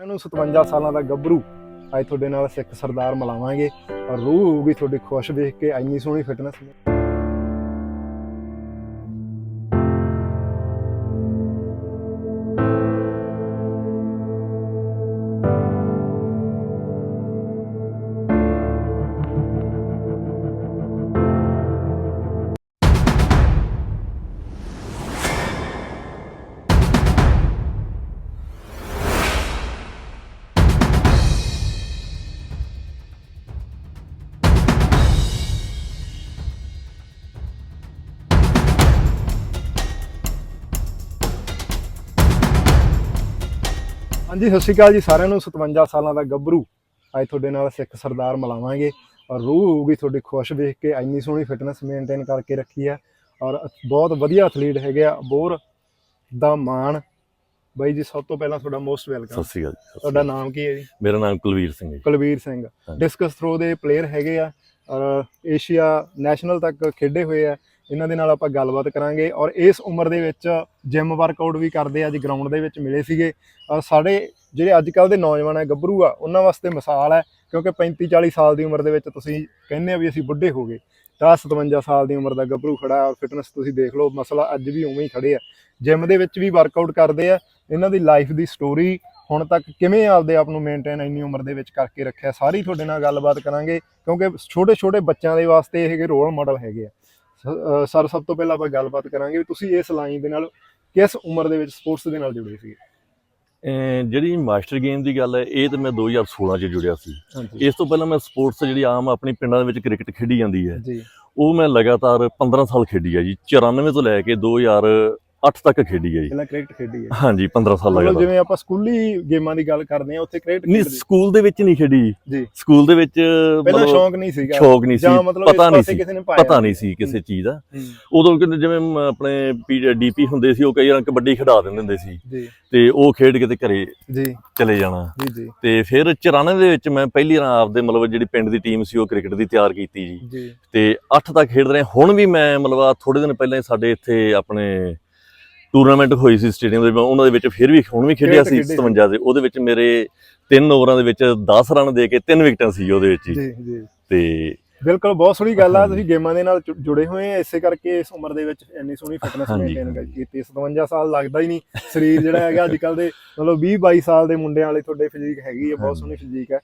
ਇਹਨੂੰ 57 ਸਾਲਾਂ ਦਾ ਗੱਭਰੂ। ਅੱਜ ਤੁਹਾਡੇ ਨਾਲ ਸਿੱਖ ਸਰਦਾਰ ਮਿਲਾਵਾਂਗੇ। ਔਰ ਰੂਹ ਹੋਊਗੀ ਤੁਹਾਡੀ ਖੁਸ਼ ਵੇਖ ਕੇ, ਇੰਨੀ ਸੋਹਣੀ ਫਿਟਨੈਸ ਹਾਂਜੀ ਸਤਿ ਸ਼੍ਰੀ ਅਕਾਲ ਜੀ ਸਾਰਿਆਂ ਨੂੰ। 57 ਸਾਲਾਂ ਦਾ ਗੱਭਰੂ। ਅੱਜ ਤੁਹਾਡੇ ਨਾਲ ਸਿੱਖ ਸਰਦਾਰ ਮਿਲਾਵਾਂਗੇ ਔਰ ਰੂਹ ਹੋਊਗੀ ਤੁਹਾਡੀ ਖੁਸ਼ ਵੇਖ ਕੇ ਇੰਨੀ ਸੋਹਣੀ ਫਿਟਨੈਸ ਮੇਨਟੇਨ ਕਰਕੇ ਰੱਖੀ ਹੈ ਔਰ ਬਹੁਤ ਵਧੀਆ ਐਥਲੀਟ ਹੈਗੇ ਆ ਬੋਰ ਦਾ ਮਾਣ। ਬਾਈ ਜੀ ਸਭ ਤੋਂ ਪਹਿਲਾਂ ਤੁਹਾਡਾ ਮੋਸਟ ਵੈਲਕਮ ਸਤਿ ਸ਼੍ਰੀ ਅਕਾਲ ਜੀ, ਤੁਹਾਡਾ। ਨਾਮ ਕੀ ਹੈ ਜੀ? ਮੇਰਾ ਨਾਮ ਕੁਲਵੀਰ ਸਿੰਘ ਹੈ ਜੀ। ਕੁਲਵੀਰ ਸਿੰਘ। ਡਿਸਕਸ ਥਰੋ ਦੇ ਪਲੇਅਰ ਹੈਗੇ ਆ ਔਰ ਏਸ਼ੀਆ ਨੈਸ਼ਨਲ ਤੱਕ ਖੇਡੇ ਹੋਏ ਆ। ਇਹਨਾਂ ਦੇ ਨਾਲ ਆਪਾਂ ਗੱਲਬਾਤ ਕਰਾਂਗੇ ਔਰ ਇਸ ਉਮਰ ਦੇ ਵਿੱਚ ਜਿਮ ਵਰਕਆਊਟ ਵੀ ਕਰਦੇ ਅੱਜ ਗਰਾਊਂਡ ਦੇ ਵਿੱਚ ਮਿਲੇ ਸੀਗੇ। ਔਰ ਸਾਡੇ ਜਿਹੜੇ ਅੱਜ ਕੱਲ ਦੇ ਨੌਜਵਾਨ ਹੈ ਗੱਭਰੂ ਆ, ਉਹਨਾਂ ਵਾਸਤੇ ਮਿਸਾਲ ਹੈ ਕਿਉਂਕਿ 35 40 ਸਾਲ ਦੀ ਉਮਰ ਦੇ ਵਿੱਚ ਤੁਸੀਂ ਕਹਿੰਦੇ ਆ ਵੀ ਅਸੀਂ ਬੁੱਢੇ ਹੋ ਗਏ। ਤਾਂ 57 ਸਾਲ ਦੀ ਉਮਰ ਦਾ ਗੱਭਰੂ ਖੜਾ ਔਰ ਫਿਟਨੈਸ ਤੁਸੀਂ ਦੇਖ ਲਓ, ਮਸਲਾ ਅੱਜ ਵੀ ਉਵੇਂ ਹੀ ਖੜੇ ਆ। ਜਿਮ ਦੇ ਵਿੱਚ ਵੀ ਵਰਕਆਊਟ ਕਰਦੇ ਆ, ਇਹਨਾਂ ਦੀ ਲਾਈਫ ਦੀ ਸਟੋਰੀ ਹੁਣ ਤੱਕ ਕਿਵੇਂ ਆਪਦੇ ਆਪ ਨੂੰ ਮੇਨਟੇਨ ਇੰਨੀ ਉਮਰ ਦੇ ਵਿੱਚ ਕਰਕੇ ਰੱਖਿਆ, ਸਾਰੀ ਤੁਹਾਡੇ ਨਾਲ ਗੱਲਬਾਤ ਕਰਾਂਗੇ, ਕਿਉਂਕਿ ਛੋਟੇ ਛੋਟੇ ਬੱਚਿਆਂ ਦੇ ਵਾਸਤੇ ਇਹ ਰੋਲ ਮਾਡਲ ਹੈਗੇ ਆ। ਸਰ ਸਭ ਤੋਂ ਪਹਿਲਾਂ ਆਪਾਂ ਗੱਲਬਾਤ ਕਰਾਂਗੇ ਵੀ ਤੁਸੀਂ ਇਸ ਲਾਈਨ ਦੇ ਨਾਲ ਕਿਸ ਉਮਰ ਦੇ ਵਿੱਚ ਸਪੋਰਟਸ ਦੇ ਨਾਲ ਜੁੜੇ ਸੀ ਜਿਹੜੀ ਮਾਸਟਰ ਗੇਮ ਦੀ ਗੱਲ ਹੈ ਇਹ ਤਾਂ ਮੈਂ 2016 ਚ ਜੁੜਿਆ ਸੀ। ਇਸ ਤੋਂ ਪਹਿਲਾਂ ਮੈਂ ਸਪੋਰਟਸ ਜਿਹੜੀ ਆਮ ਆਪਣੀ ਪਿੰਡਾਂ ਦੇ ਵਿੱਚ ਕ੍ਰਿਕਟ ਖੇਡੀ ਜਾਂਦੀ ਹੈ। ਉਹ ਮੈਂ ਲਗਾਤਾਰ 15 ਸਾਲ ਖੇਡੀ ਹੈ ਜੀ। 94 ਤੋਂ ਲੈ ਕੇ 2008 ਤੱਕ ਖੇਡੀ ਹੈ ਜੀ। ਪਹਿਲਾਂ ਕ੍ਰਿਕਟ ਖੇਡੀ ਹੈ। ਹਾਂਜੀ 15 ਸਾਲ ਲਗਾਤਾਰ। ਜਿਵੇਂ ਆਪਾਂ ਸਕੂਲੀ ਗੇਮਾਂ ਦੀ ਗੱਲ ਕਰਦੇ ਆ ਉੱਥੇ ਕ੍ਰਿਕਟ ਨਹੀਂ ਸਕੂਲ ਦੇ ਵਿੱਚ ਨਹੀਂ ਖੇਡੀ ਜੀ। ਸਕੂਲ ਦੇ ਵਿੱਚ ਪਹਿਲਾਂ ਸ਼ੌਂਕ ਨਹੀਂ ਸੀਗਾ। ਸ਼ੌਕ ਨਹੀਂ ਸੀ ਪਤਾ ਨਹੀਂ ਸੀ ਕਿਸੇ ਨੇ ਪਾਇਆ ਪਤਾ ਨਹੀਂ ਸੀ। ਕਿਸੇ ਚੀਜ਼ ਦਾ। ਉਦੋਂ ਜਿਵੇਂ ਆਪਣੇ ਡੀਪੀ ਹੁੰਦੇ ਸੀ ਉਹ ਕਈ ਵਾਰ ਕਬੱਡੀ ਖਿਡਾ ਦਿੰਦੇ ਹੁੰਦੇ ਸੀ। ਜੀ। ਤੇ ਉਹ ਖੇਡ ਕੇ ਤੇ ਘਰੇ ਜੀ। ਚਲੇ ਜਾਣਾ। ਜੀ ਜੀ। ਤੇ ਫਿਰ 94 ਦੇ ਵਿੱਚ ਮੈਂ ਪਹਿਲੀ ਵਾਰ ਆਪਦੇ ਮਤਲਬ ਜਿਹੜੀ ਪਿੰਡ ਦੀ ਟੀਮ ਸੀ ਉਹ ਕ੍ਰਿਕਟ ਦੀ ਤਿਆਰ ਕੀਤੀ ਜੀ। ਤੇ 8 ਤੱਕ ਖੇਡਦੇ ਰਹੇ ਹੁਣ ਵੀ ਮੈਂ ਮਤਲਬ ਥੋੜੇ ਦਿਨ ਪਹਿਲਾਂ ਸਾਡੇ ਇੱਥੇ ਆਪਣੇ ਟੂਰਨਾਮੈਂਟ ਹੋਈ ਸੀ ਸਟੇਡੀਅਮ ਦੇ ਵਿੱਚ, ਉਹਨਾਂ ਦੇ ਵਿੱਚ ਫਿਰ ਵੀ ਹੁਣ ਵੀ ਖੇਡਿਆ ਸੀ ਖੇਡੇ ਸੀ। 57 ਦੇ ਉਹਦੇ ਵਿੱਚ ਮੇਰੇ 3 ਓਵਰਾਂ ਦੇ ਵਿੱਚ 10 ਰਨ ਦੇ ਕੇ 3 ਵਿਕਟਾਂ ਸੀ ਉਹਦੇ ਵਿੱਚ। ਜੀ ਜੀ ਤੇ ਬਿਲਕੁਲ ਬਹੁਤ ਸੋਹਣੀ ਗੱਲ ਆ। ਤੁਸੀਂ ਗੇਮਾਂ ਦੇ ਨਾਲ ਜੁੜੇ ਹੋਏ ਆ ਇਸੇ ਕਰਕੇ ਇਸ ਉਮਰ ਦੇ ਵਿੱਚ ਇੰਨੀ ਸੋਹਣੀ ਫਿਟਨੈਸ ਮੇਨਟੇਨ। ਕੀਤੀ 57 ਸਾਲ ਲੱਗਦਾ ਹੀ ਨਹੀਂ ਸਰੀਰ ਜਿਹੜਾ ਹੈਗਾ ਅੱਜ ਕੱਲ ਦੇ ਮਤਲਬ 20 22 ਸਾਲ ਦੇ ਮੁੰਡਿਆਂ ਵਾਲੇ ਤੁਹਾਡੇ ਫਿਜ਼ੀਕ ਹੈਗੀ ਆ ਬਹੁਤ। ਸੋਹਣੀ ਫਿਜ਼ੀਕ ਹੈ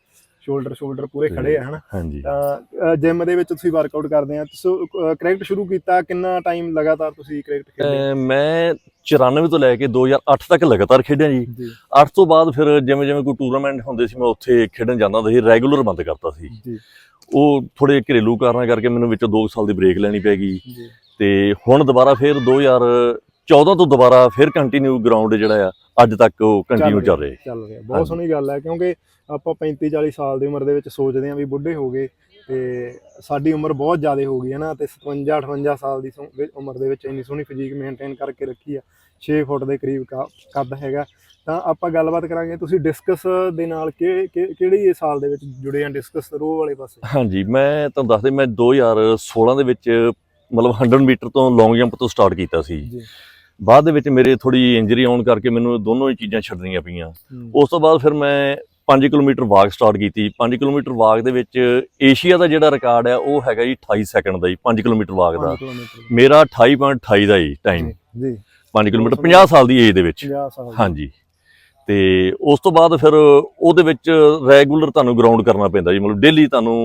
ਸ਼ੋਲਡਰ ਸ਼ੋਲਡਰ ਪੂਰੇ ਖੜੇ ਆ ਹਨਾ? ਹਾਂਜੀ। ਤਾਂ ਜਿਮ ਦੇ ਵਿੱਚ ਤੁਸੀਂ ਵਰਕਆਊਟ ਕਰਦੇ ਆ। ਤੁਸੀਂ ਕ੍ਰਿਕਟ ਸ਼ੁਰੂ ਕੀਤਾ ਕਿੰਨਾ ਟਾਈਮ ਲਗਾਤਾਰ ਤੁਸੀਂ ਕ੍ਰਿਕਟ ਖੇਡੇ ਮੈਂ 94 ਤੋਂ ਲੈ ਕੇ 2008 ਤੱਕ ਲਗਾਤਾਰ ਖੇਡਿਆ ਜੀ। ਜੀ। 8 ਤੋਂ ਬਾਅਦ ਫਿਰ ਜਿਵੇਂ ਜਿਵੇਂ ਕੋਈ ਟੂਰਨਾਮੈਂਟ ਹੁੰਦੇ ਸੀ ਮੈਂ ਉੱਥੇ ਖੇਡਣ ਜਾਂਦਾ ਹੁੰਦਾ ਸੀ ਰੈਗੂਲਰ ਬੰਦ ਕਰਤਾ ਸੀ। ਜੀ। ਉਹ ਥੋੜੇ ਘਰੇਲੂ ਕਾਰਨਾਂ ਕਰਕੇ ਮੈਨੂੰ ਵਿੱਚੋਂ 2 ਸਾਲ ਦੀ ਬ੍ਰੇਕ ਲੈਣੀ ਪੈ ਗਈ। ਤੇ ਹੁਣ ਦੁਬਾਰਾ ਫਿਰ 2014 ਤੋਂ ਦੁਬਾਰਾ ਫਿਰ ਕੰਟੀਨਿਊ ਗਰਾਊਂਡ ਜਿਹੜਾ ਆ ਅੱਜ ਤੱਕ ਉਹ ਕੰਟੀਨਿਊ ਚੱਲ ਰਿਹਾ ਚੱਲ ਰਿਹਾ। ਬਹੁਤ। ਸੋਹਣੀ ਗੱਲ ਹੈ ਕਿਉਂਕਿ ਆਪਾਂ 35 40 ਸਾਲ ਦੀ ਉਮਰ ਦੇ ਵਿੱਚ ਸੋਚਦੇ ਆਂ ਵੀ ਬੁੱਢੇ ਹੋ ਗਏ ਤੇ ਸਾਡੀ ਉਮਰ ਬਹੁਤ ਜ਼ਿਆਦਾ ਹੋ ਗਈ ਹੈ ਨਾ ਤੇ 57 58 ਸਾਲ ਦੀ ਉਮਰ ਦੇ ਵਿੱਚ ਇੰਨੀ ਸੋਹਣੀ ਫਿਜ਼ੀਕ ਮੇਨਟੇਨ ਕਰਕੇ ਰੱਖੀ ਆ 6 ਫੁੱਟ ਦੇ ਕਰੀਬ ਕੱਦ ਹੈਗਾ। ਤਾਂ ਆਪਾਂ ਗੱਲਬਾਤ ਕਰਾਂਗੇ ਤੁਸੀਂ ਡਿਸਕਸ ਦੇ ਨਾਲ ਕਿਹੜੀ ਇਹ ਸਾਲ ਦੇ ਵਿੱਚ ਜੁੜੇ ਆ ਡਿਸਕਸ ਰੋ ਵਾਲੇ ਪਾਸੇ? ਹਾਂਜੀ ਮੈਂ ਤੁਹਾਨੂੰ ਦੱਸਦੇ ਮੈਂ 2016 ਦੇ ਵਿੱਚ ਮਤਲਬ 100 ਮੀਟਰ ਤੋਂ ਲੌਂਗ ਜੰਪ ਤੋਂ ਸਟਾਰਟ ਕੀਤਾ ਸੀ ਜੀ। ਬਾਅਦ ਦੇ ਵਿੱਚ ਮੇਰੇ ਥੋੜੀ ਇੰਜਰੀ ਆਉਣ ਕਰਕੇ ਮੈਨੂੰ ਦੋਨੋਂ ਹੀ ਚੀਜ਼ਾਂ ਛੱਡਣੀਆਂ ਪਈਆਂ। ਉਸ ਤੋਂ ਬਾਅਦ ਫਿਰ ਮੈਂ 5 ਕਿਲੋਮੀਟਰ ਵਾਕ ਸਟਾਰਟ ਕੀਤੀ। 5 ਕਿਲੋਮੀਟਰ ਵਾਕ ਦੇ ਵਿੱਚ ਏਸ਼ੀਆ ਦਾ ਜਿਹੜਾ ਰਿਕਾਰਡ ਹੈ ਉਹ ਹੈਗਾ ਜੀ 28 ਸੈਕਿੰਡ ਦਾ ਜੀ 5 ਕਿਲੋਮੀਟਰ ਵਾਕ ਦਾ। 5 ਕਿਲੋਮੀਟਰ ਮੇਰਾ 28.28 ਦਾ ਜੀ ਟਾਈਮ ਜੀ 5 ਕਿਲੋਮੀਟਰ 50 ਸਾਲ ਦੀ ਏਜ ਦੇ ਵਿੱਚ। 50 ਸਾਲ। ਹਾਂਜੀ। ਤੇ ਉਸ ਤੋਂ ਬਾਅਦ ਫਿਰ ਉਹਦੇ ਵਿੱਚ ਰੈਗੂਲਰ ਤੁਹਾਨੂੰ ਗਰਾਊਂਡ ਕਰਨਾ ਪੈਂਦਾ ਜੀ। ਮਤਲਬ ਡੇਲੀ ਤੁਹਾਨੂੰ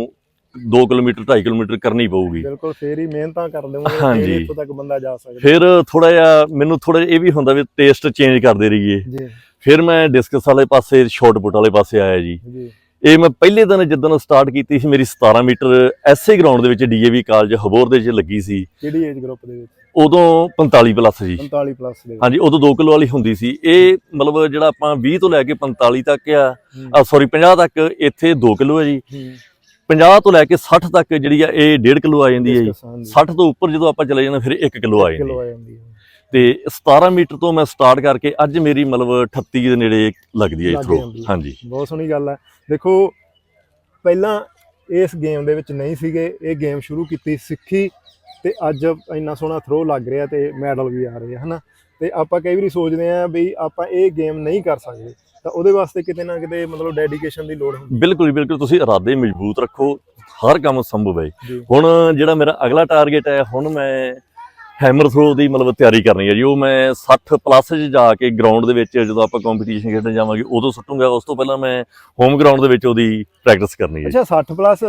2 ਕਿਲੋਮੀਟਰ 2.5 ਕਿਲੋਮੀਟਰ ਕਰਨੀ ਪਊਗੀ। ਬਿਲਕੁਲ ਫੇਰ ਹੀ ਮਿਹਨਤਾਂ ਕਰ। ਫੇਰ ਇੱਥੋਂ ਤੱਕ ਬੰਦਾ ਜਾ ਸਕਦਾ। ਫਿਰ ਥੋੜਾ ਜਿਹਾ ਮੈਨੂੰ ਥੋੜਾ ਇਹ ਵੀ ਹੁੰਦਾ ਵੀ ਟੇਸਟ ਚੇਂਜ ਕਰਦੇ ਰਹੀਏ। ਜੀ। ਫਿਰ ਮੈਂ ਡਿਸਕਸ ਵਾਲੇ ਪਾਸੇ ਸ਼ਾਰਟ ਪੁੱਟ ਵਾਲੇ ਪਾਸੇ ਆਇਆ ਜੀ। ਇਹ ਮੈਂ ਪਹਿਲੇ ਦਿਨ ਜਦੋਂ ਸਟਾਰਟ ਕੀਤੀ ਸੀ ਮੇਰੀ 17 ਮੀਟਰ ਐਸੇ ਗਰਾਊਂਡ ਦੇ ਵਿੱਚ ਡੀਏਵੀ ਕਾਲਜ ਹਬੋਰ ਦੇ ਵਿੱਚ ਲੱਗੀ ਸੀ। ਕਿਹੜੀ ਏਜ ਗਰੁੱਪ ਦੇ ਵਿੱਚ? ਉਦੋਂ 45 ਪਲੱਸ ਜੀ। 45 ਪਲੱਸ ਦੇ ਹਾਂਜੀ ਉਦੋਂ 2 ਕਿਲੋ ਵਾਲੀ ਹੁੰਦੀ ਸੀ। ਇਹ ਮਤਲਬ ਜਿਹੜਾ ਆਪਾਂ 20 ਤੋਂ ਲੈ ਕੇ 45 ਤੱਕ ਆ ਸੌਰੀ 50 ਤੱਕ ਇੱਥੇ 2 ਕਿਲੋ ਹੈ ਜੀ। 50 ਤੋਂ ਲੈ ਕੇ 60 ਤੱਕ ਜਿਹੜੀ ਆ ਇਹ 1.5 ਕਿਲੋ ਆ ਜਾਂਦੀ ਹੈ ਜੀ। Discus, ਹਾਂਜੀ। 60 ਤੋਂ ਉੱਪਰ ਜਦੋਂ ਆਪਾਂ ਚਲੇ ਜਾਂਦੇ ਫਿਰ 1 ਕਿਲੋ ਆ ਜਾਂਦੀ ਹੈ। ਤੇ 17 ਮੀਟਰ ਤੋਂ ਮੈਂ ਸਟਾਰਟ ਕਰਕੇ ਅੱਜ ਮੇਰੀ ਮਤਲਬ 38 ਦੇ ਨੇੜੇ ਲੱਗਦੀ ਹੈ ਥਰੋ। ਹਾਂਜੀ। ਬਹੁਤ ਸੋਹਣੀ ਗੱਲ ਹੈ। ਦੇਖੋ ਪਹਿਲਾਂ ਇਸ ਗੇਮ ਦੇ ਵਿੱਚ ਨਹੀਂ ਸੀਗੇ। ਇਹ ਗੇਮ ਸ਼ੁਰੂ ਕੀਤੀ ਸਿੱਖੀ ਤੇ ਅੱਜ ਇੰਨਾ ਸੋਹਣਾ ਥਰੋ ਲੱਗ ਰਿਹਾ ਤੇ ਮੈਡਲ ਵੀ ਆ ਰਹੇ ਹਨਾ? ਤੇ ਆਪਾਂ ਕਈ ਵਾਰੀ ਸੋਚਦੇ ਆਂ ਵੀ ਆਪਾਂ ਇਹ ਗੇਮ ਨਹੀਂ ਕਰ ਸਕਦੇ। ਤਾਂ ਉਹਦੇ ਵਾਸਤੇ ਕਿਤੇ ਨਾ ਕਿਤੇ ਮਤਲਬ ਡੈਡੀਕੇਸ਼ਨ ਦੀ ਲੋੜ ਹੁੰਦੀ। ਬਿਲਕੁਲ ਬਿਲਕੁਲ। ਤੁਸੀਂ ਇਰਾਦੇ ਮਜ਼ਬੂਤ ਰੱਖੋ ਹਰ ਕੰਮ ਸੰਭਵ ਹੈ। ਹੁਣ ਜਿਹੜਾ ਮੇਰਾ ਅਗਲਾ ਟਾਰਗੇਟ ਹੈ ਹੁਣ ਮੈਂ ਹੈਮਰ ਥਰੋ ਦੀ ਮਤਲਬ ਤਿਆਰੀ ਕਰਨੀ ਹੈ ਜੀ। ਉਹ ਮੈਂ 60 ਪਲੱਸ 'ਚ ਜਾ ਕੇ ਗਰਾਊਂਡ ਦੇ ਵਿੱਚ ਜਦੋਂ ਆਪਾਂ ਕੰਪੀਟੀਸ਼ਨ ਖੇਡਣ ਜਾਵਾਂਗੇ ਉਦੋਂ ਸੁੱਟੂਗਾ। ਉਸ ਤੋਂ ਪਹਿਲਾਂ ਮੈਂ ਹੋਮ ਗਰਾਊਂਡ ਦੇ ਵਿੱਚ ਉਹਦੀ ਪ੍ਰੈਕਟਿਸ ਕਰਨੀ ਹੈ। ਅੱਛਾ 60 ਪਲੱਸ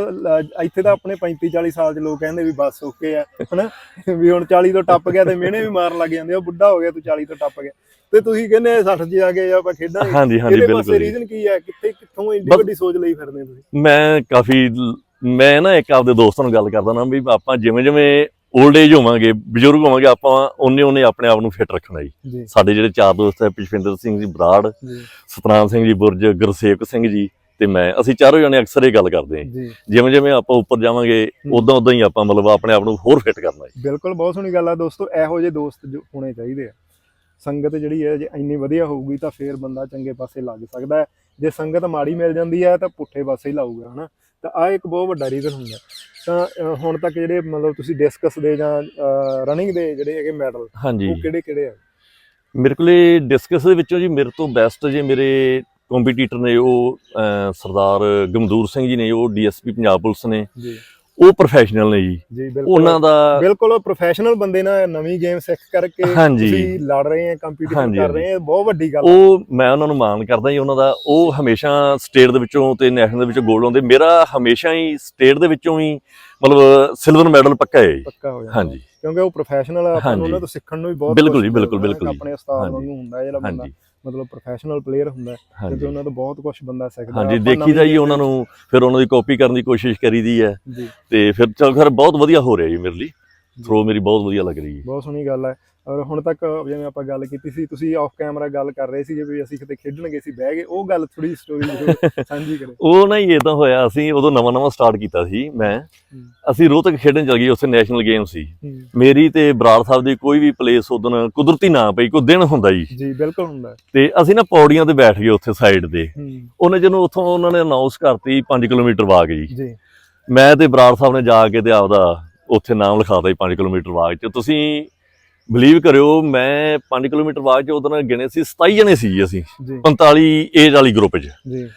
ਇੱਥੇ ਤਾਂ ਆਪਣੇ 35 40 ਸਾਲ ਦੇ ਲੋਕ ਕਹਿੰਦੇ ਵੀ ਬਸ ਓਕੇ ਆ ਹਨਾ? ਵੀ ਹੁਣ 40 ਤੋਂ ਟੱਪ ਗਿਆ ਤੇ ਮਿਹਣੇ ਵੀ ਮਾਰਨ ਲੱਗ ਜਾਂਦੇ ਆ। ਬੁੱਢਾ ਹੋ ਗਿਆ ਤੂੰ 40 ਤੋਂ ਟੱਪ ਗਿਆ। ਤੇ ਤੁਸੀਂ ਕਹਿੰਦੇ 60 'ਚ ਜਾ ਕੇ ਆਪਾਂ ਖੇਡਾਂਗੇ ਹਾਂਜੀ ਹਾਂਜੀ ਇਹਦੇ ਬਿਲਕੁਲ ਜੀ। ਰੀਜ਼ਨ ਕੀ ਹੈ? ਕਿੱਥੇ ਕਿੱਥੋਂ ਇੰਨੀ ਵੱਡੀ ਸੋਚ ਲਈ ਫਿਰਦੇ ਤੁਸੀਂ? ਮੈਂ ਕਾਫੀ ਮੈਂ ਨਾ ਇੱਕ ਆਪਦੇ ਦੋਸਤਾਂ ਨੂੰ ਗੱਲ ਕਰਦਾ ਨਾ ਵੀ ਆਪਾਂ ਜਿਵੇਂ ਜਿਵੇਂ 올ਡ ਏਜ ਹੋਵਾਂਗੇ ਬਜ਼ੁਰਗ ਹੋਵਾਂਗੇ ਆਪਾਂ ਉਹਨੇ ਉਹਨੇ ਆਪਣੇ ਆਪ ਨੂੰ ਫਿੱਟ ਰੱਖਣਾ ਜੀ। ਸਾਡੇ ਜਿਹੜੇ ਚਾਰ ਦੋਸਤ ਹੈ ਪਿਸ਼ਵਿੰਦਰ ਸਿੰਘ ਜੀ ਬਰਾੜ ਸਤਨਾਮ ਸਿੰਘ ਜੀ ਬੁਰਜ ਗੁਰਸੇਵਕ ਸਿੰਘ ਜੀ ਤੇ ਮੈਂ। ਅਸੀਂ ਚਾਰੋਂ ਜਣੇ ਅਕਸਰ ਇਹ ਗੱਲ ਕਰਦੇ ਹਾਂ। ਜਿਵੇਂ ਜਿਵੇਂ ਆਪਾਂ ਉੱਪਰ ਜਾਵਾਂਗੇ। ਉਦਾਂ ਉਦਾਂ ਹੀ ਆਪਾਂ ਮਤਲਬ ਆਪਣੇ ਆਪ ਨੂੰ ਹੋਰ ਫਿੱਟ ਕਰਨਾ ਜੀ। ਬਿਲਕੁਲ ਬਹੁਤ ਸੋਹਣੀ ਗੱਲ ਆ ਦੋਸਤੋ। ਇਹੋ ਜਿਹੇ ਦੋਸਤ ਜੋ ਹੋਣੇ ਚਾਹੀਦੇ ਆ। ਸੰਗਤ ਜਿਹੜੀ ਹੈ ਜੇ ਇੰਨੀ ਵਧੀਆ ਹੋਊਗੀ ਤਾਂ ਫੇਰ ਬੰਦਾ ਚੰਗੇ ਪਾਸੇ ਲੱਗ ਸਕਦਾ ਹੈ। ਜੇ ਸੰਗਤ ਮਾੜੀ ਮਿਲ ਜਾਂਦੀ ਹੈ ਤਾਂ ਪੁੱਠੇ ਪਾਸੇ ਹੀ ਲਾਊਗਾ ਹਨਾ? ਤਾਂ ਆ ਇੱਕ ਬਹੁਤ ਵੱਡਾ ਰੀਜ਼ਨ ਹੁੰਦਾ। ਤਾਂ ਹੁਣ ਤੱਕ ਜਿਹੜੇ ਮਤਲਬ ਤੁਸੀਂ ਡਿਸਕਸ ਦੇ ਜਾਂ ਰਨਿੰਗ ਦੇ ਜਿਹੜੇ ਹੈਗੇ ਮੈਡਲ ਉਹ ਕਿਹੜੇ ਕਿਹੜੇ ਆ? ਮੇਰੇ ਕੋਲੇ ਡਿਸਕਸ ਦੇ ਵਿੱਚੋਂ ਜੀ ਮੇਰੇ ਤੋਂ ਬੈਸਟ ਜੇ ਮੇਰੇ ਕੰਪੀਟੀਟਰ ਨੇ ਉਹ ਸਰਦਾਰ ਗਮਦੂਰ ਸਿੰਘ ਜੀ ਨੇ ਉਹ ਡੀਐਸਪੀ ਪੰਜਾਬ ਪੁਲਿਸ ਨੇ। ਜੀ। ਉਹ ਪ੍ਰੋਫੈਸ਼ਨਲ ਨੇ ਜੀ। ਉਹਨਾਂ ਦਾ ਬਿਲਕੁਲ ਪ੍ਰੋਫੈਸ਼ਨਲ ਬੰਦੇ ਨਾਲ ਨਵੀਂ ਗੇਮ ਸਿੱਖ ਕਰਕੇ। ਤੁਸੀਂ ਲੜ ਰਹੇ ਆ ਕੰਪੀਟੀਸ਼ਨ ਕਰ ਰਹੇ ਆ ਬਹੁਤ ਵੱਡੀ ਗੱਲ। ਉਹ ਮੈਂ ਉਹਨਾਂ ਨੂੰ ਮਾਣ ਕਰਦਾ ਜੀ ਉਹਨਾਂ ਦਾ। ਉਹ ਹਮੇਸ਼ਾ ਸਟੇਟ ਦੇ ਵਿੱਚੋਂ ਤੇ ਨੈਸ਼ਨਲ ਦੇ ਵਿੱਚੋਂ ਗੋਲਡ ਆਉਂਦੇ ਮੇਰਾ ਹਮੇਸ਼ਾ ਹੀ ਸਟੇਟ ਦੇ ਵਿੱਚੋਂ ਹੀ ਮਤਲਬ ਸਿਲਵਰ ਮੈਡਲ ਪੱਕਾ ਹੈ ਜੀ। ਪੱਕਾ ਹੋ ਜਾਂਦਾ। ਹਾਂਜੀ। ਕਿਉਂਕਿ ਉਹ ਪ੍ਰੋਫੈਸ਼ਨਲ ਆ ਆਪਾਂ ਨੂੰ ਹਾਂਜੀ। ਉਹਨਾਂ ਤੋਂ ਸਿੱਖਣ ਨੂੰ ਵੀ ਬਹੁਤ ਬਿਲਕੁਲ ਜੀ, ਬਿਲਕੁਲ, ਬਿਲਕੁਲ। ਆਪਣੇ ਉਸਤਾਦ। ਵਾਂਗੂ ਹੁੰਦਾ ਜਿਹੜਾ ਬੰਦਾ। ਮਤਲਬ ਪ੍ਰੋਫੈਸ਼ਨਲ ਪਲੇਅਰ ਹੁੰਦਾ ਹਾਂਜੀ। ਉਹਨਾਂ ਤੋਂ ਬਹੁਤ ਕੁਝ ਬੰਦਾ ਸਿੱਖਦਾ ਹਾਂਜੀ ਦੇਖੀਦਾ ਜੀ ਉਹਨਾਂ ਨੂੰ ਫਿਰ ਉਹਨਾਂ ਦੀ ਕਾਪੀ ਕਰਨ ਦੀ ਕੋਸ਼ਿਸ਼ ਕਰੀਦੀ ਹੈ। ਤੇ ਫਿਰ ਚਲ ਫਿਰ ਬਹੁਤ ਵਧੀਆ ਹੋ ਰਿਹਾ ਜੀ ਮੇਰੇ ਲਈ। ਥਰੋ ਮੇਰੀ ਬਹੁਤ ਵਧੀਆ ਲੱਗ ਰਹੀ ਹੈ। ਬਹੁਤ ਸੋਹਣੀ ਗੱਲ ਹੈ। ਔਰ ਹੁਣ ਤੱਕ ਜਿਵੇਂ ਆਪਾਂ ਗੱਲ ਕੀਤੀ ਸੀ ਤੁਸੀਂ ਆਫ ਕੈਮਰਾ ਗੱਲ ਕਰ ਰਹੇ ਸੀ ਵੀ ਅਸੀਂ ਕਿਤੇ ਖੇਡਣ ਗਏ ਸੀ ਬਹਿ ਗਏ ਉਹ ਗੱਲ ਥੋੜੀ ਸਟੋਰੀ ਸਾਂਝੀ ਕਰੇ। ਉਹ ਨਾ ਹੀ ਇਦਾਂ ਹੋਇਆ ਅਸੀਂ ਉਦੋਂ ਨਵਾਂ ਨਵਾਂ ਸਟਾਰਟ ਕੀਤਾ ਸੀ ਮੈਂ। ਅਸੀਂ ਰੋਹਤਕ ਖੇਡਣ ਚਲ ਗਏ ਉੱਥੇ ਨੈਸ਼ਨਲ ਗੇਮ ਸੀ। ਮੇਰੀ ਤੇ ਬਰਾੜ ਸਾਹਿਬ ਦੀ ਕੋਈ ਵੀ ਪਲੇਸ ਉਦੋਂ ਕੁਦਰਤੀ ਨਾ ਪਈ ਕੋਈ ਦਿਨ ਹੁੰਦਾ ਜੀ। ਜੀ ਬਿਲਕੁਲ ਹੁੰਦਾ। ਤੇ ਅਸੀਂ ਨਾ ਪੌੜੀਆਂ ਤੇ ਬੈਠ ਗਏ ਉੱਥੇ ਸਾਈਡ ਤੇ। ਉਹਨੇ ਜਦੋਂ ਉੱਥੋਂ ਉਹਨਾਂ ਨੇ ਅਨਾਉਂਸ ਕਰਤੀ 5 ਕਿਲੋਮੀਟਰ ਵਾਕ ਜੀ। ਜੀ। ਮੈਂ ਤੇ ਬਰਾੜ ਸਾਹਿਬ ਨੇ ਜਾ ਕੇ ਤੇ ਆਪਦਾ ਉੱਥੇ ਨਾਮ ਲਿਖਾਤਾ ਜੀ 5 ਕਿਲੋਮੀਟਰ ਵਾਕ ਚ। ਤੁਸੀਂ ਬਲੀਵ ਕਰਿਓ ਮੈਂ 5 ਕਿਲੋਮੀਟਰ ਵਾਕ ਚ ਉਦੋਂ ਗਿਣੇ ਸੀ 27 ਜਣੇ ਸੀ ਅਸੀਂ। ਜੀ। 45 ਏਜ ਵਾਲੀ ਗਰੁੱਪ ਚ। ਜੀ।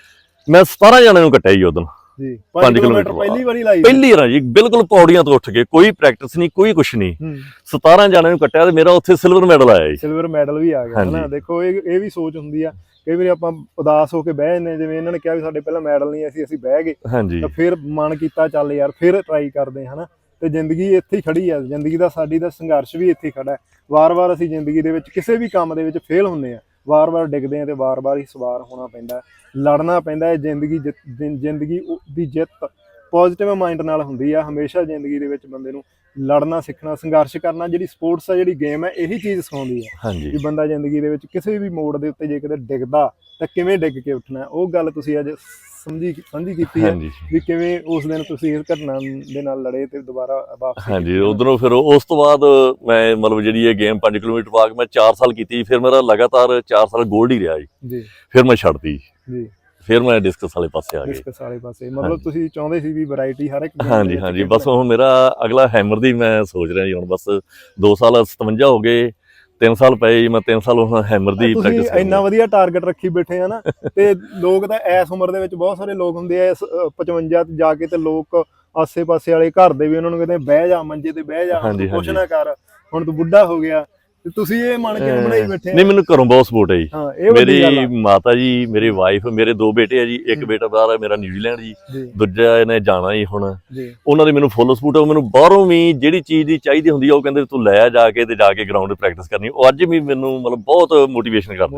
ਮੈਂ 17 ਜਣਿਆਂ ਨੂੰ ਕੱਟਿਆ ਜੀ ਉਦੋਂ ਜੀ। 5 ਪੰਜ ਕਿਲੋਮੀਟਰ ਪਹਿਲੀ ਵਾਰੀ ਲਾਈ ਪਹਿਲੀ ਵਾਰ ਜੀ ਬਿਲਕੁਲ ਪੌੜੀਆਂ ਤੋਂ ਉੱਠ ਕੇ ਕੋਈ ਪ੍ਰੈਕਟਿਸ ਨਹੀਂ ਕੋਈ ਕੁਛ ਨਹੀਂ। ਹੂੰ। 17 ਜਣਿਆਂ ਨੂੰ ਕੱਟਿਆ ਤੇ ਮੇਰਾ ਉੱਥੇ ਸਿਲਵਰ ਮੈਡਲ ਆਇਆ ਜੀ। ਸਿਲਵਰ ਮੈਡਲ ਵੀ ਆ ਗਿਆ। ਹਨਾ? ਦੇਖੋ ਇਹ ਇਹ ਵੀ ਸੋਚ ਹੁੰਦੀ ਆ ਕਈ ਵਾਰੀ ਆਪਾਂ ਉਦਾਸ ਹੋ ਕੇ ਬਹਿ ਜੰਨੇ ਜਿਵੇਂ ਇਹਨਾਂ ਨੇ ਕਿਹਾ ਵੀ ਸਾਡੇ ਪਹਿਲਾਂ ਮੈਡਲ ਨਹੀਂ ਅਸੀਂ ਅਸੀਂ ਬਹਿ ਗਏ। ਤਾਂ ਫਿਰ ਮਨ ਕੀਤਾ ਚੱਲ ਯਾਰ ਫਿਰ ਟਰਾਈ ਕਰਦੇ ਹਾਂ ਹਨਾ? ਤੇ ਜ਼ਿੰਦਗੀ ਇੱਥੇ ਹੀ ਖੜੀ ਆ। ਜ਼ਿੰਦਗੀ ਦਾ ਸਾਡੀ ਦਾ ਸੰਘਰਸ਼ ਵੀ ਇੱਥੇ ਹੀ ਖੜਾ ਹੈ। ਵਾਰ-ਵਾਰ ਅਸੀਂ ਜ਼ਿੰਦਗੀ ਦੇ ਵਿੱਚ ਕਿਸੇ ਵੀ ਕੰਮ ਦੇ ਵਿੱਚ ਫੇਲ ਹੁੰਦੇ ਆ। ਵਾਰ-ਵਾਰ ਡਿੱਗਦੇ ਆ ਤੇ ਵਾਰ-ਵਾਰ ਹੀ ਸਵਾਰ ਹੋਣਾ ਪੈਂਦਾ ਹੈ। ਲੜਨਾ ਪੈਂਦਾ ਹੈ। ਜ਼ਿੰਦਗੀ ਜ਼ਿੰਦਗੀ ਦੀ ਜਿੱਤ ਪੋਜ਼ਿਟਿਵ ਮਾਈਂਡ ਨਾਲ ਹੁੰਦੀ ਆ। ਹਮੇਸ਼ਾ ਜ਼ਿੰਦਗੀ ਦੇ ਵਿੱਚ ਬੰਦੇ ਨੂੰ ਲੜਨਾ ਸਿੱਖਣਾ ਸੰਘਰਸ਼ ਕਰਨਾ ਜਿਹੜੀ ਸਪੋਰਟਸ ਆ ਜਿਹੜੀ ਗੇਮ ਹੈ ਇਹੀ ਚੀਜ਼ ਸਿਖਾਉਂਦੀ ਹੈ ਕਿ ਬੰਦਾ ਜ਼ਿੰਦਗੀ ਦੇ ਵਿੱਚ ਕਿਸੇ ਵੀ ਮੋੜ ਦੇ ਉੱਤੇ ਜੇ ਕਿਤੇ ਡਿੱਗਦਾ ਤਾਂ ਕਿਵੇਂ ਡਿੱਗ ਕੇ ਉੱਠਣਾ? ਹੈ। ਉਹ ਗੱਲ ਤੁਸੀਂ ਅੱਜ ਸਮਝੀ ਸਾਂਝੀ ਕੀਤੀ ਹੈ ਹਾਂਜੀ। ਵੀ ਕਿਵੇਂ ਉਸ ਦਿਨ ਤੁਸੀਂ ਇਸ ਘਟਨਾ ਦੇ ਨਾਲ ਲੜੇ ਤੇ ਦੁਬਾਰਾ ਵਾਪਸ ਹਾਂਜੀ ਉਧਰੋਂ ਫਿਰ ਉਸ ਤੋਂ ਬਾਅਦ ਮੈਂ ਮਤਲਬ ਜਿਹੜੀ ਇਹ ਗੇਮ 5 ਕਿਲੋਮੀਟਰ ਵਾਕ ਮੈਂ 4 ਸਾਲ ਕੀਤੀ ਫਿਰ ਮੇਰਾ ਲਗਾਤਾਰ 4 ਸਾਲ 골ਡ ਹੀ ਰਿਹਾ ਜੀ। ਜੀ। ਫਿਰ ਮੈਂ ਛੱਡਤੀ ਜੀ। ਫਿਰ ਮੈਂ ਡਿਸਕਸ ਵਾਲੇ ਪਾਸੇ ਆ ਗਿਆ ਇਸ ਸਾਰੇ ਪਾਸੇ। ਮਤਲਬ ਹਾਂਜੀ। ਤੁਸੀਂ ਚਾਹੁੰਦੇ ਸੀ ਵੀ ਵੈਰਾਈਟੀ ਹਰ ਇੱਕ game ਦੇ ਹਾਂਜੀ ਵਿੱਚ ਹਾਂਜੀ। ਬਸ ਹੁਣ ਮੇਰਾ ਅਗਲਾ ਹੈਮਰ ਦੀ ਮੈਂ ਸੋਚ ਰਿਹਾ ਜੀ ਹੁਣ ਬਸ 2 ਸਾਲ 57 ਹੋ ਗਏ। 3 ਸਾਲ ਪਏ ਜੀ ਮੈਂ 3 ਸਾਲ ਹੁਣ ਹੈਮਰ ਦੀ ਤੁਸੀਂ ਪ੍ਰੈਕਟਿਸ ਇੰਨਾ ਵਧੀਆ ਟਾਰਗੇਟ ਰੱਖੀ ਬੈਠੇ ਆ ਨਾ ਤੇ ਲੋਕ ਤਾਂ ਐਸ ਉਮਰ ਦੇ ਵਿੱਚ ਬਹੁਤ ਸਾਰੇ ਲੋਕ ਹੁੰਦੇ ਆ ਇਸ, ਅ, 55 ਤੇ ਜਾ ਕੇ ਤੇ ਲੋਕ ਆਸੇ-ਪਾਸੇ ਵਾਲੇ ਘਰ ਦੇ ਵੀ ਉਹਨਾਂ ਨੂੰ ਕਹਿੰਦੇ ਬਹਿ ਜਾ ਮੰਜੇ ਤੇ ਬਹਿ ਜਾ ਕੁਛ। ਨਾ ਕਰ ਹੁਣ ਤੂੰ ਬੁੱਢਾ ਹੋ ਗਿਆ ਤੇ ਤੁਸੀਂ ਇਹ ਮੰਨ ਕੇ ਬਣਾਈ ਬੈਠੇ ਨਹੀਂ ਮੈਨੂੰ ਘਰੋਂ ਬਹੁਤ ਸਪੋਰਟ ਹੈ ਜੀ। ਮੇਰੀ ਮਾਤਾ ਜੀ ਮੇਰੀ ਵਾਈਫ ਮੇਰੇ ਦੋ ਬੇਟੇ ਆ ਜੀ ਇੱਕ। ਬੇਟਾ ਬਾਹਰ ਹੈ ਮੇਰਾ ਨਿਊਜ਼ੀਲੈਂਡ ਜੀ। ਦੂਜਾ ਇਹਨੇ ਜਾਣਾ ਹੀ ਹੁਣ। ਉਹਨਾਂ ਦੀ ਮੈਨੂੰ ਫੁੱਲ ਸਪੋਰਟ ਹੈ ਮੈਨੂੰ ਬਾਹਰੋਂ ਵੀ ਜਿਹੜੀ ਚੀਜ਼ ਦੀ ਚਾਹੀਦੀ ਹੁੰਦੀ ਆ ਉਹ ਕਹਿੰਦੇ ਤੂੰ ਲੈ ਜਾ ਕੇ ਤੇ ਜਾ ਕੇ ਗਰਾਊਂਡ 'ਤੇ ਪ੍ਰੈਕਟਿਸ ਕਰਨੀ। ਉਹ ਅੱਜ ਵੀ ਮੈਨੂੰ ਮਤਲਬ ਬਹੁਤ ਮੋਟੀਵੇਸ਼ਨ ਕਰਦੇ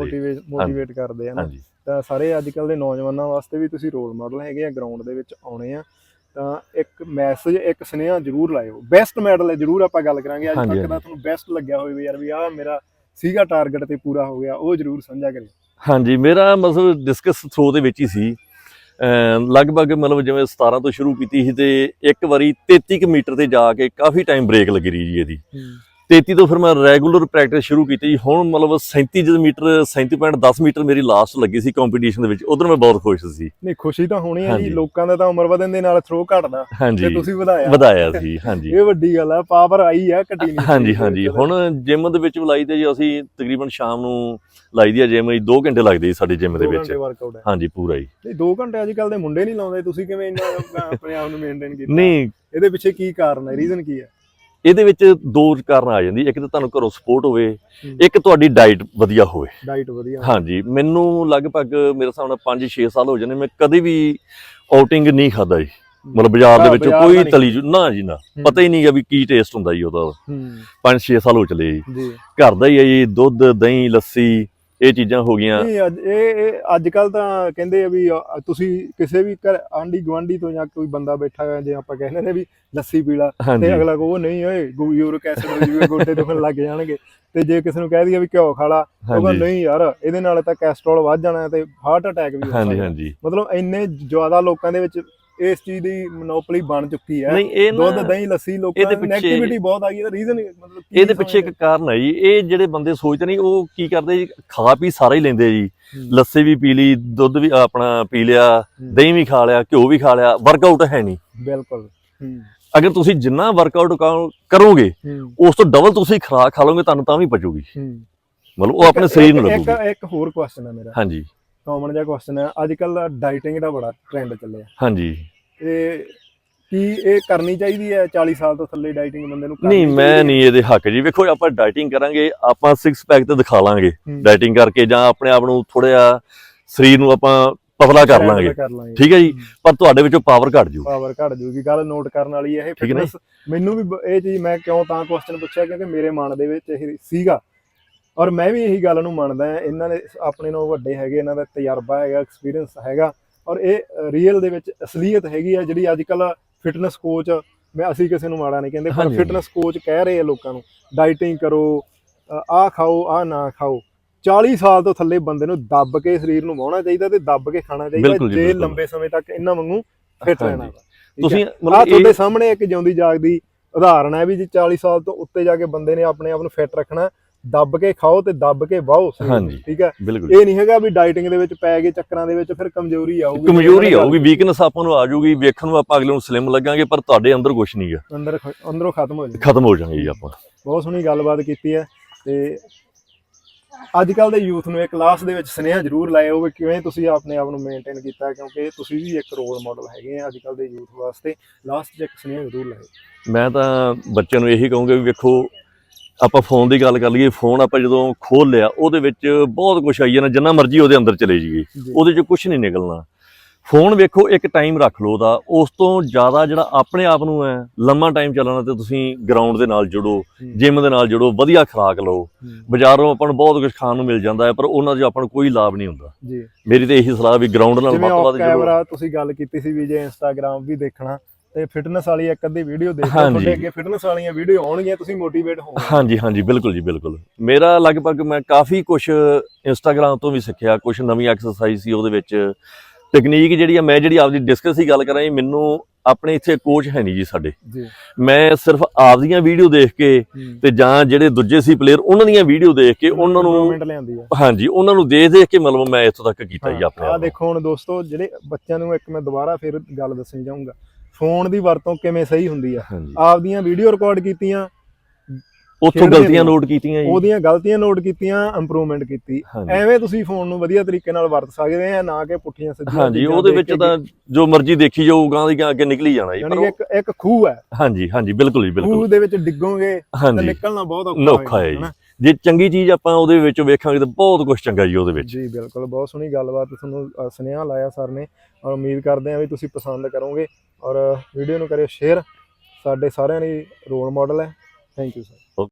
ਮੋਟੀਵੇਟ ਕਰਦੇ ਆ ਨਾ। ਤਾਂ ਸਾਰੇ ਅੱਜ ਕੱਲ ਦੇ ਨੌਜਵਾਨਾਂ ਵਾਸਤੇ ਵੀ ਤੁਸੀਂ ਰੋਲ ਮਾਡਲ ਹੈਗੇ ਆ ਗਰਾਊਂਡ ਦੇ ਵਿੱਚ ਆਉਣੇ ਆ। ਤਾਂ ਇੱਕ ਮੈਸੇਜ ਇੱਕ ਸੁਨੇਹਾ ਜ਼ਰੂਰ ਲਾਇਓ। ਬੈਸਟ ਮੈਡਲ ਹੈ ਜ਼ਰੂਰ ਆਪਾਂ ਗੱਲ ਕਰਾਂਗੇ। ਅੱਜ ਤੱਕ ਦਾ। ਤੁਹਾਨੂੰ ਬੈਸਟ ਲੱਗਿਆ ਹੋਵੇ ਯਾਰ ਵੀ ਆਹ ਮੇਰਾ ਸੀਗਾ ਟਾਰਗੇਟ ਤੇ ਪੂਰਾ ਹੋ ਗਿਆ ਉਹ ਜ਼ਰੂਰ ਸਾਂਝਾ ਕਰਿਓ। ਹਾਂਜੀ ਮੇਰਾ ਮਤਲਬ ਡਿਸਕਸ ਥਰੋ ਦੇ ਵਿੱਚ ਹੀ ਸੀ। ਲਗਭਗ ਮਤਲਬ ਜਿਵੇਂ 17 ਤੋਂ ਸ਼ੁਰੂ ਕੀਤੀ ਸੀ ਤੇ ਇੱਕ ਵਾਰੀ 33 ਕੁ ਮੀਟਰ ਤੇ ਜਾ ਕੇ ਕਾਫੀ ਟਾਈਮ ਬ੍ਰੇਕ ਲੱਗੀ ਰਹੀ ਜੀ ਇਹਦੀ। 33 ਤੋਂ ਫਿਰ ਮੈਂ ਰੈਗੂਲਰ ਪ੍ਰੈਕਟਿਸ ਸ਼ੁਰੂ ਕੀਤੀ ਜੀ। ਹੁਣ ਮਤਲਬ 37 ਜਦ ਮੀਟਰ 37.10 ਮੀਟਰ ਮੇਰੀ ਲਾਸਟ ਲੱਗੀ ਸੀ ਕੰਪੀਟੀਸ਼ਨ ਦੇ ਵਿੱਚ। ਉਧਰ ਮੈਂ ਬਹੁਤ ਖੁਸ਼ ਸੀ। ਨਹੀਂ ਖੁਸ਼ੀ ਤਾਂ ਹੋਣੀ ਹੈ ਜੀ। ਲੋਕਾਂ ਦਾ ਤਾਂ ਉਮਰ ਵਧਣ ਦੇ ਨਾਲ ਥਰੋ ਘਟਦਾ। ਤੇ ਤੁਸੀਂ ਵਧਾਇਆ। ਵਧਾਇਆ ਸੀ ਹਾਂਜੀ। ਇਹ ਵੱਡੀ ਗੱਲ ਆ ਪਾਵਰ ਆਈ ਆ ਘਟੀ ਨਹੀਂ। ਹਾਂਜੀ ਹਾਂਜੀ। ਹੁਣ ਜਿਮ ਦੇ ਵਿੱਚ ਵੀ ਲਾਈਦੇ ਜੀ ਅਸੀਂ ਤਕਰੀਬਨ ਸ਼ਾਮ ਨੂੰ ਲਾਈਦੀ ਆ ਜਿਮ ਜੀ। 2 ਘੰਟੇ ਲੱਗਦੇ ਜੀ ਸਾਡੇ ਜਿਮ ਦੇ ਵਿੱਚ। ਹਾਂਜੀ ਪੂਰਾ ਹੀ ਨਹੀਂ 2 ਘੰਟੇ ਅੱਜ ਕੱਲ ਦੇ ਮੁੰਡੇ ਨਹੀਂ ਲਾਉਂਦੇ। ਤੁਸੀਂ ਕਿਵੇਂ ਇੰਨਾ ਆਪਣੇ ਆਪ ਨੂੰ ਮੇਨਟੇਨ ਕੀਤਾ? ਨਹੀਂ। ਇਹਦੇ ਪਿੱਛੇ ਕੀ ਕਾਰਨ ਹੈ ਰੀਜ਼ਨ ਕੀ ਹੈ ਇਹਦੇ ਵਿੱਚ ਦੋ ਕਾਰਨ ਆ ਜਾਂਦੀ ਇੱਕ ਤਾਂ ਤੁਹਾਨੂੰ ਘਰੋਂ ਸਪੋਰਟ ਹੋਵੇ। ਇੱਕ ਤੁਹਾਡੀ ਡਾਈਟ ਵਧੀਆ ਹੋਵੇ। ਡਾਈਟ ਵਧੀਆ। ਹਾਂਜੀ ਮੈਨੂੰ ਲਗਭਗ ਮੇਰੇ ਹਿਸਾਬ ਨਾਲ 5-6 ਸਾਲ ਹੋ ਜਾਣੇ ਮੈਂ ਕਦੇ ਵੀ ਆਊਟਿੰਗ ਨਹੀਂ ਖਾਦਾ ਜੀ। ਮਤਲਬ ਬਾਜ਼ਾਰ ਦੇ ਵਿੱਚ ਕੋਈ ਨਹੀਂ। ਤਲੀ ਨਾ ਜੀ ਨਾ। ਪਤਾ ਹੀ ਨਹੀਂਗਾ ਵੀ ਕੀ ਟੇਸਟ ਹੁੰਦਾ ਜੀ ਉਹਦਾ। ਹੂੰ। 5-6 ਸਾਲ ਹੋ ਚਲੇ ਜੀ। ਘਰ ਦਾ ਹੀ ਹੈ ਜੀ ਦੁੱਧ ਦਹੀਂ ਲੱਸੀ। ਇਹ ਚੀਜ਼ਾਂ ਹੋ ਗਈਆਂ। ਨਹੀਂ ਅੱਜ ਇਹ ਇਹ ਅੱਜ ਕੱਲ ਤਾਂ ਕਹਿੰਦੇ ਆ ਵੀ ਤੁਸੀਂ ਕਿਸੇ ਵੀ ਘਰ ਆਂਢੀ ਗੁਆਂਢੀ ਤੋਂ ਜਾਂ ਕੋਈ ਬੰਦਾ ਬੈਠਾ ਹੈ ਜੇ ਆਪਾਂ ਕਹਿੰਦੇ ਨੇ ਵੀ ਲੱਸੀ ਪੀਲਾ ਹਾਂਜੀ। ਤੇ ਅਗਲਾ ਕਹੋ ਨਹੀਂ ਓਏ ਯੂਰਿਕ ਐਸਿਡ ਜੂਗਾ ਗੋਡੇ ਦੁਖਣ ਲੱਗ ਜਾਣਗੇ। ਤੇ ਜੇ ਕਿਸੇ ਨੂੰ ਕਹਿ ਦਈਏ ਵੀ ਘਿਓ ਖਾ ਲਾ ਉਹ ਕਹਿੰਦਾ ਹਾਂਜੀ। ਨਹੀਂ ਯਾਰ ਇਹਦੇ ਨਾਲ ਤਾਂ ਕੋਲੇਸਟ੍ਰੋਲ ਵੱਧ ਜਾਣਾ ਤੇ ਹਾਰਟ ਅਟੈਕ ਵੀ ਹੋ ਹਾਂਜੀ ਸਕਦਾ ਹਾਂਜੀ। ਮਤਲਬ ਇੰਨੇ ਜ਼ਿਆਦਾ ਲੋਕਾਂ ਦੇ ਵਿੱਚ ਇਸ ਚੀਜ਼ ਦੀ ਮੋਨੋਪੋਲੀ ਬਣ ਚੁੱਕੀ ਹੈ। ਦੁੱਧ ਦਹੀਂ ਲੱਸੀ ਲੋਕਾਂ ਦੀ ਨੈਗੇਟਿਵਿਟੀ ਬਹੁਤ ਆ ਗਈ ਇਹਦਾ ਰੀਜ਼ਨ ਮਤਲਬ ਇਹਦੇ ਪਿੱਛੇ ਇੱਕ? ਕਾਰਨ ਹੈ ਜੀ। ਇਹ ਜਿਹੜੇ ਬੰਦੇ ਸੋਚਦੇ ਨਹੀਂ ਉਹ ਕੀ ਕਰਦੇ ਜੀ? ਖਾ ਪੀ ਸਾਰਾ ਹੀ ਲੈਂਦੇ ਜੀ। ਲੱਸੀ ਵੀ ਪੀ ਲਈ ਦੁੱਧ ਵੀ ਆਪਣਾ ਪੀ ਲਿਆ। ਦਹੀਂ ਵੀ ਖਾ ਲਿਆ ਘਿਓ ਵੀ ਖਾ ਲਿਆ ਵਰਕਆਊਟ ਹੈ ਨਹੀਂ। ਬਿਲਕੁਲ। ਅਗਰ ਤੁਸੀਂ ਜਿੰਨਾ ਵਰਕਆਊਟ ਕਰੋਗੇ ਉਸ ਤੋਂ ਡਬਲ ਤੁਸੀਂ ਖੁਰਾਕ ਖਾ ਲਓਗੇ ਤੁਹਾਨੂੰ ਤਾਂ ਵੀ ਪਚੂਗੀ। ਮਤਲਬ ਉਹ ਆਪਣੇ ਸਰੀਰ ਨੂੰ ਲੱਗੂਗੀ। ਇੱਕ ਇੱਕ ਹੋਰ ਕੁਐਸਚਨ ਹੈ ਮੇਰਾ। ਹਾਂਜੀ। ਕਾਮਨ ਜਿਹਾ ਕੁਐਸਚਨ ਹੈ। ਅੱਜ ਕੱਲ ਡਾਈਟਿੰਗ ਦਾ ਬੜਾ ਟ੍ਰੈਂਡ ਚੱਲਿਆ। ਹਾਂਜੀ। ਇਹ ਕੀ ਇਹ ਕਰਨੀ ਚਾਹੀਦੀ ਹੈ 40 ਸਾਲ ਤੋਂ ਥੱਲੇ ਡਾਈਟਿੰਗ ਬੰਦੇ ਨੂੰ ਨਹੀਂ ਮੈਂ? ਨਹੀਂ ਇਹਦੇ ਹੱਕ ਜੀ। ਵੇਖੋ ਆਪਾਂ ਡਾਈਟਿੰਗ ਕਰਾਂਗੇ ਆਪਾਂ 6 ਪੈਕ ਤੇ ਦਿਖਾ ਲਾਂਗੇ। ਡਾਈਟਿੰਗ ਕਰਕੇ ਜਾਂ ਆਪਣੇ ਆਪ ਨੂੰ ਥੋੜਾ ਸਰੀਰ ਨੂੰ ਆਪਾਂ ਪਤਲਾ ਕਰ ਲਾਂਗੇ। ਠੀਕ ਹੈ ਜੀ? ਪਰ ਤੁਹਾਡੇ ਵਿੱਚੋਂ ਪਾਵਰ ਘਟ ਜੂ। ਪਾਵਰ ਘਟ ਜੂਗੀ। ਗੱਲ ਨੋਟ ਕਰਨ ਵਾਲੀ ਹੈ ਇਹ? ਫਿਟਨੈਸ ਮੈਨੂੰ ਵੀ ਇਹ ਚੀਜ਼ ਮੈਂ ਕਿਉਂ ਤਾਂ ਕੁਐਸਚਨ ਪੁੱਛਿਆ? ਕਿਉਂਕਿ ਮੇਰੇ ਮਨ ਦੇ ਵਿੱਚ ਇਹ ਸੀਗਾ ਔਰ ਮੈਂ ਵੀ ਇਹੀ ਗੱਲ ਨੂੰ ਮੰਨਦਾ ਹਾਂ ਇਹਨਾਂ ਦੇ ਆਪਣੇ ਨਾਲੋਂ ਵੱਡੇ ਹੈਗੇ ਇਹਨਾਂ ਦਾ ਤਜਰਬਾ ਹੈਗਾ ਐਕਸਪੀਰੀਅੰਸ ਹੈਗਾ ਔਰ ਇਹ ਰੀਅਲ ਦੇ ਵਿੱਚ ਅਸਲੀਅਤ ਹੈਗੀ ਆ ਜਿਹੜੀ ਅੱਜ ਕੱਲ ਫਿਟਨੈਸ ਕੋਚ ਮੈਂ ਅਸੀਂ ਕਿਸੇ ਨੂੰ ਮਾੜਾ ਨਹੀਂ ਕਹਿੰਦੇ ਪਰ। ਫਿਟਨੈਸ ਕੋਚ ਕਹਿ ਰਹੇ ਆ ਲੋਕਾਂ ਨੂੰ ਡਾਈਟਿੰਗ ਕਰੋ ਆਹ ਖਾਓ ਆਹ ਨਾ ਖਾਓ 40 ਸਾਲ ਤੋਂ ਥੱਲੇ ਬੰਦੇ ਨੂੰ ਦੱਬ ਕੇ ਸਰੀਰ ਨੂੰ ਵਾਹਣਾ ਚਾਹੀਦਾ ਤੇ ਦੱਬ ਕੇ ਖਾਣਾ ਚਾਹੀਦਾ ਜੀ। ਲੰਬੇ ਸਮੇਂ ਤੱਕ ਇਹਨਾਂ ਵਾਂਗੂ ਫਿਟ ਰਹਿਣਾ? ਤੁਸੀਂ ਮਤਲਬ ਤੁਹਾਡੇ ਸਾਹਮਣੇ ਇੱਕ ਜਿਉਂਦੀ ਜਾਗਦੀ ਉਦਾਹਰਣ ਹੈ ਵੀ ਜੇ 40 ਸਾਲ ਤੋਂ ਉੱਤੇ ਜਾ ਕੇ ਬੰਦੇ ਨੇ ਆਪਣੇ ਆਪ ਨੂੰ ਫਿੱਟ ਰੱਖਣਾ ਦੱਬ ਕੇ ਖਾਓ ਤੇ ਦੱਬ ਕੇ ਹਾਂਜੀ। ਠੀਕ ਹੈ? ਇਹ ਨਹੀਂ ਹੈਗਾ ਵੀ ਡਾਈਟਿੰਗ ਦੇ ਵਿੱਚ ਪੈ ਗਏ ਚੱਕਰਾਂ ਦੇ ਵਿੱਚ ਫਿਰ ਕਮਜ਼ੋਰੀ ਆਊਗੀ। ਕਮਜ਼ੋਰੀ ਆਊਗੀ ਵੀਕਨੈਸ ਆਪਾਂ ਨੂੰ ਆ ਜਾਊਗੀ ਵੇਖਣ ਨੂੰ ਆਪਾਂ ਅਗਲੇ ਨੂੰ ਸਲਿਮ ਲੱਗਾਂਗੇ ਪਰ ਤੁਹਾਡੇ ਅੰਦਰ ਕੁਝ ਨਹੀਂ ਹੈ। ਅੰਦਰ ਅੰਦਰੋਂ ਖਤਮ ਹੋ ਜਾਊਗੀ। ਖਤਮ ਹੋ ਜਾਣਗੇ ਜੀ ਆਪਾਂ। ਬਹੁਤ ਸੋਹਣੀ ਗੱਲਬਾਤ ਕੀਤੀ ਹੈ ਤੇ ਅੱਜ ਕੱਲ ਦੇ ਯੂਥ ਨੂੰ ਇਹ ਕਲਾਸ ਦੇ ਵਿੱਚ ਸੁਨੇਹਾ ਜ਼ਰੂਰ ਲਾਇਆ ਹੋਵੇ ਕਿਵੇਂ ਤੁਸੀਂ ਆਪਣੇ ਆਪ ਨੂੰ ਮੇਨਟੇਨ ਕੀਤਾ ਕਿਉਂਕਿ ਤੁਸੀਂ ਵੀ ਇੱਕ ਰੋਲ ਮਾਡਲ ਹੈਗੇ ਆ ਅੱਜ ਕੱਲ ਦੇ ਯੂਥ ਵਾਸਤੇ। ਲਾਸਟ 'ਚ ਇੱਕ ਸੁਨੇਹਾ ਜ਼ਰੂਰ ਲਾਇਓ। ਮੈਂ ਤਾਂ ਬੱਚਿਆਂ ਨੂੰ ਇਹੀ ਕਹੂੰਗਾ ਵੀ ਵੇਖੋ ਆਪਾਂ ਫੋਨ ਦੀ ਗੱਲ ਕਰ ਲਈਏ ਫੋਨ ਆਪਾਂ ਜਦੋਂ ਖੋਲ ਲਿਆ ਉਹਦੇ ਵਿੱਚ ਬਹੁਤ ਕੁਝ ਆਈ ਜਾਣਾ ਜਿੰਨਾ ਮਰਜ਼ੀ ਉਹਦੇ ਅੰਦਰ ਚਲੇ ਜਾਈਏ ਉਹਦੇ 'ਚ ਕੁਝ ਨਹੀਂ ਨਿਕਲਣਾ। ਫੋਨ ਵੇਖੋ ਇੱਕ ਟਾਈਮ ਰੱਖ ਲਓ ਉਹਦਾ ਉਸ ਤੋਂ ਜ਼ਿਆਦਾ ਜਿਹੜਾ ਆਪਣੇ ਆਪ ਨੂੰ ਹੈ ਲੰਮਾ ਟਾਈਮ ਚੱਲਣਾ ਤੇ ਤੁਸੀਂ ਗਰਾਊਂਡ ਦੇ ਨਾਲ ਜੁੜੋ। ਜਿਮ ਦੇ ਨਾਲ ਜੁੜੋ ਵਧੀਆ ਖੁਰਾਕ ਲਓ। ਬਾਜ਼ਾਰੋਂ ਆਪਾਂ ਨੂੰ ਬਹੁਤ ਕੁਝ ਖਾਣ ਨੂੰ ਮਿਲ ਜਾਂਦਾ ਹੈ ਪਰ ਉਹਨਾਂ 'ਚ ਆਪਾਂ ਨੂੰ ਕੋਈ ਲਾਭ ਨਹੀਂ ਹੁੰਦਾ। ਜੀ। ਮੇਰੀ ਤਾਂ ਇਹੀ ਸਲਾਹ ਵੀ ਗਰਾਊਂਡ ਨਾਲ ਵੱਧ ਤੋਂ ਵੱਧ ਜੁੜੋ। ਕੈਮਰਾ ਤੁਸੀਂ ਗੱਲ ਕੀਤੀ ਸੀ ਵੀ ਜੇ ਇੰਸਟਾਗ੍ਰam ਵੀ ਦੇਖਣਾ ਤੇ ਫਿਟਨੈਸ ਵਾਲੀ ਇੱਕ ਅੱਧੀ ਵੀਡੀਓ ਦੇਖੋ ਹਾਂਜੀ। ਤੁਹਾਡੇ ਅੱਗੇ ਫਿਟਨੈਸ ਵਾਲੀਆਂ ਵੀਡੀਓ ਆਉਣਗੀਆਂ ਤੁਸੀਂ ਮੋਟੀਵੇਟ ਹੋਵੋਗੇ। ਹਾਂਜੀ ਹਾਂਜੀ ਬਿਲਕੁਲ ਜੀ ਬਿਲਕੁਲ। ਮੇਰਾ ਲਗਭਗ ਮੈਂ ਕਾਫੀ ਕੁਝ ਇੰਸਟਾਗ੍ਰam ਤੋਂ ਵੀ ਸਿੱਖਿਆ ਕੁਝ ਨਵੀਂ ਐਕਸਰਸਾਈਜ਼ ਸੀ ਉਹਦੇ ਵਿੱਚ। ਟੈਕਨੀਕ ਜਿਹੜੀ ਆ ਮੈਂ ਜਿਹੜੀ ਆਪਦੀ ਡਿਸਕਸ ਦੀ ਗੱਲ ਕਰਾਂ ਜੀ ਮੈਨੂੰ ਆਪਣੇ ਇੱਥੇ ਕੋਚ ਹੈ ਨਹੀਂ ਜੀ ਸਾਡੇ। ਜੀ। ਮੈਂ ਸਿਰਫ ਆਪਦੀਆਂ ਵੀਡੀਓ ਦੇਖ ਕੇ ਤੇ ਜਾਂ ਜਿਹੜੇ ਦੂਜੇ ਸੀ ਪਲੇਅਰ ਉਹਨਾਂ ਦੀਆਂ ਵੀਡੀਓ ਦੇਖ ਕੇ ਉਹਨਾਂ ਨੂੰ ਹਾਂਜੀ ਉਹਨਾਂ ਨੂੰ ਦੇਖ ਦੇਖ ਕੇ ਮਤਲਬ ਮੈਂ ਇੱਥੋਂ ਤੱਕ ਕੀਤਾ ਜੀ ਆਪਣੇ ਆ। ਦੇਖੋ ਹੁਣ ਦੋਸਤੋ ਜਿਹੜੇ ਬੱਚਿਆਂ ਨੂੰ ਇੱਕ ਮੈਂ ਦੁਬਾਰਾ ਫਿਰ ਗੱਲ ਦੱਸਣੀ ਚਾਹੂੰਗਾ ਫੋਨ ਦੀ ਵਰਤੋਂ ਕਿਵੇਂ ਸਹੀ ਹੁੰਦੀ ਆ? ਹਾਂਜੀ। ਆਪਦੀਆਂ ਵੀਡੀਓ ਰਿਕਾਰਡ ਕੀਤੀਆਂ ਉੱਥੋਂ ਖੇਡਦੇ ਗਲਤੀਆਂ ਨੇ। ਨੋਟ ਕੀਤੀਆਂ ਜੀ। ਉਹਦੀਆਂ ਗਲਤੀਆਂ ਨੋਟ ਕੀਤੀਆਂ ਇੰਪਰੂਵਮੈਂਟ ਕੀਤੀ। ਹਾਂਜੀ। ਐਵੇਂ ਤੁਸੀਂ ਫੋਨ ਨੂੰ ਵਧੀਆ ਤਰੀਕੇ ਨਾਲ ਵਰਤ ਸਕਦੇ ਆ ਨਾ ਕਿ ਪੁੱਠੀਆਂ ਸਿੱਧੀਆਂ ਹਾਂਜੀ ਚੀਜ਼ਾਂ ਉਹਦੇ ਦੇਖ ਵਿੱਚ ਕੇ ਤਾਂ ਜੋ ਮਰਜ਼ੀ ਦੇਖੀ ਜਾਊ ਗਾਂ ਦੀ ਗਾਂ ਅੱਗੇ ਨਿਕਲੀ ਜਾਣਾ ਜੀ ਯਾਨੀ ਪਰ ਕਿ ਇੱਕ ਇੱਕ ਖੂਹ ਹੈ। ਹਾਂਜੀ ਹਾਂਜੀ ਬਿਲਕੁਲ ਜੀ ਬਿਲਕੁਲ। ਖੂਹ ਦੇ ਵਿੱਚ ਡਿੱਗੋਗੇ ਤਾਂ ਹਾਂਜੀ। ਨਿਕਲਣਾ ਬਹੁਤ ਔਖਾ ਨੌਖਾ ਹੈ ਜੀ। ਹਨਾ? ਜੇ ਚੰਗੀ ਚੀਜ਼ ਆਪਾਂ ਉਹਦੇ ਵਿੱਚ ਵੇਖਾਂਗੇ ਤਾਂ ਬਹੁਤ ਕੁਝ ਚੰਗਾ ਜੀ ਉਹਦੇ ਵਿੱਚ। ਜੀ, ਬਿਲਕੁਲ, ਬਹੁਤ ਸੋਹਣੀ ਗੱਲਬਾਤ ਤੁਹਾਨੂੰ ਸੁਨੇਹਾ ਲਾਇਆ ਸਰ ਨੇ ਔਰ ਉਮੀਦ ਕਰਦੇ ਹਾਂ ਵੀ ਤੁਸੀਂ ਪਸੰਦ ਕਰੋਗੇ ਔਰ ਵੀਡੀਓ ਨੂੰ ਕਰਿਓ ਸ਼ੇਅਰ। ਸਾਡੇ ਸਾਰਿਆਂ ਲਈ ਰੋਲ ਮਾਡਲ ਹੈ। Thank you, sir.